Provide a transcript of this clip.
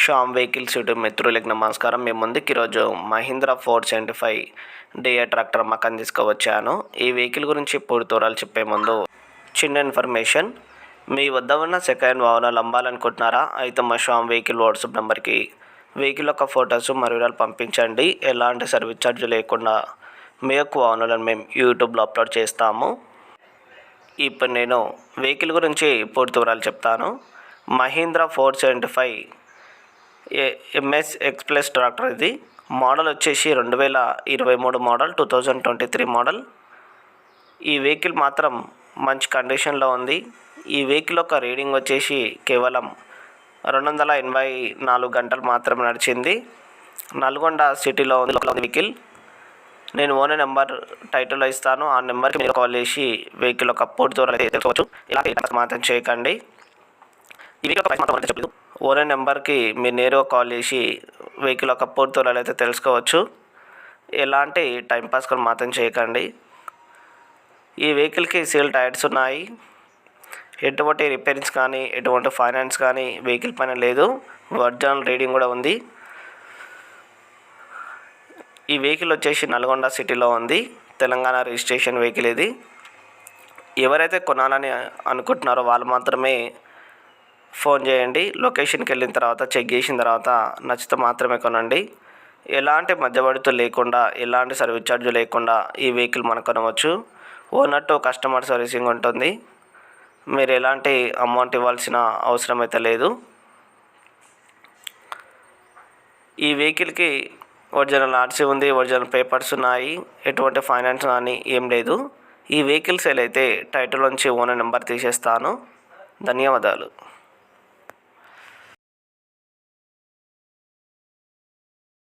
Shyam vehicles YouTube మిత్రులకి నమస్కారం. మేము ముందుకు ఈరోజు Mahindra four seventy five DI tractor మకాన్ తీసుకువచ్చాను. ఈ వెహికల్ గురించి పూర్తి వివరాలు చెప్పే ముందు చిన్న ఇన్ఫర్మేషన్. మీ వద్ద ఉన్న సెకండ్ వాహనాలు అమ్మాలనుకుంటున్నారా అయితే మా శ్యామ్ వెహికల్ వాట్సాప్ నెంబర్కి వెహికల్ యొక్క ఫొటోస్ మరియు పంపించండి. ఎలాంటి సర్వీస్ ఛార్జ్ లేకుండా మీ యొక్క వాహనాలను మేము యూట్యూబ్లో అప్లోడ్ చేస్తాము. ఇప్పుడు నేను వెహికల్ గురించి పూర్తి వివరాలు చెప్తాను. Mahindra four seventy five MS XP plus tractor ఇది. మోడల్ వచ్చేసి రెండు వేల ఇరవై మూడు model two thousand twenty three model. ఈ వెహికల్ మాత్రం మంచి కండిషన్లో ఉంది. ఈ వెహికల్ యొక్క రీడింగ్ వచ్చేసి కేవలం రెండు వందల ఎనభై నాలుగు గంటలు మాత్రమే నడిచింది. నల్గొండ సిటీలో ఉంది వెహికల్. నేను ఓనర్ నెంబర్ టైటిల్లో ఇస్తాను. ఆ నెంబర్కి మీరు కాల్ చేసి వెహికల్ ఒక పూర్తి దూరం తెలుసుకోవచ్చు. ఇలా మాత్రం చేయకండి. ఈ వెహికల్ ప్రైస్ మాత్రం చెప్పలేదు. ఓరే నెంబర్కి మీరు నేరుగా కాల్ చేసి వెహికల్ యొక్క పూర్తి అయితే తెలుసుకోవచ్చు. ఎలాంటి టైంపాస్ కూడా మాత్రం చేయకండి. ఈ వెహికల్కి సీల్ టైర్స్ ఉన్నాయి. ఎటువంటి రిపేరింగ్స్ కానీ ఎటువంటి ఫైనాన్స్ కానీ వెహికల్ పైన లేదు. ఒరిజినల్ రీడింగ్ కూడా ఉంది. ఈ వెహికల్ వచ్చేసి నల్గొండ సిటీలో ఉంది. తెలంగాణ రిజిస్ట్రేషన్ వెహికల్ ఇది. ఎవరైతే కొనాలని అనుకుంటున్నారో వాళ్ళు మాత్రమే ఫోన్ చేయండి. లొకేషన్కి వెళ్ళిన తర్వాత చెక్ చేసిన తర్వాత నచ్చితే మాత్రమే కొనండి. ఎలాంటి మధ్యవర్తులు లేకుండా ఎలాంటి సర్వీస్ ఛార్జ్ లేకుండా ఈ వెహికల్ మనం కొనవచ్చు. ఓనర్ టు కస్టమర్ సర్వీసింగ్ ఉంటుంది. మీరు ఎలాంటి అమౌంట్ ఇవ్వాల్సిన అవసరం అయితే లేదు. ఈ వెహికల్కి ఒరిజినల్ ఆర్సీ ఉంది ఒరిజినల్ పేపర్స్ ఉన్నాయి. ఎటువంటి ఫైనాన్స్ కానీ ఏం లేదు. ఈ వెహికల్ సేల్ అయితే టైటిల్ నుంచి ఓనర్ నెంబర్ తీసేస్తాను. ధన్యవాదాలు.